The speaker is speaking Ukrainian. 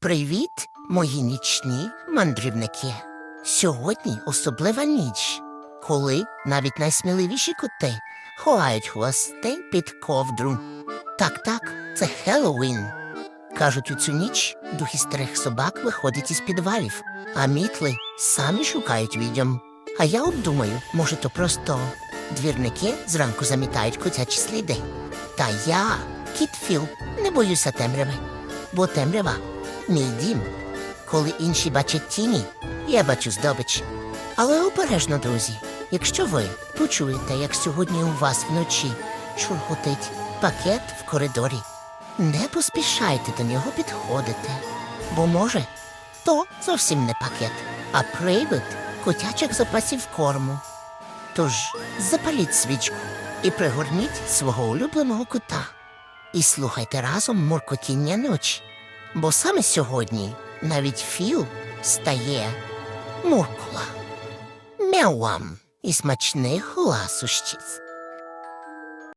Привіт, мої нічні мандрівники. Сьогодні особлива ніч, коли навіть найсміливіші коти ховають хвости під ковдру. Так, так, це Хеллоуін. Кажуть, у цю ніч духи старих собак виходять із підвалів, а мітли самі шукають відьом. А я от думаю, може, то просто двірники зранку замітають котячі сліди. Та я, кіт Філ, не боюся темряви, бо темрява мій дім. Коли інші бачать тіні, я бачу здобич. Але обережно, друзі, якщо ви почуєте, як сьогодні у вас вночі шурхотить пакет в коридорі, не поспішайте до нього підходити, бо може, то зовсім не пакет, а привид котячих запасів корму. Тож запаліть свічку і пригорніть свого улюбленого кота. І слухайте разом муркотіння ночі. Бо саме сьогодні навіть Філ стає муркула. Мяу вам і смачних ласощиць.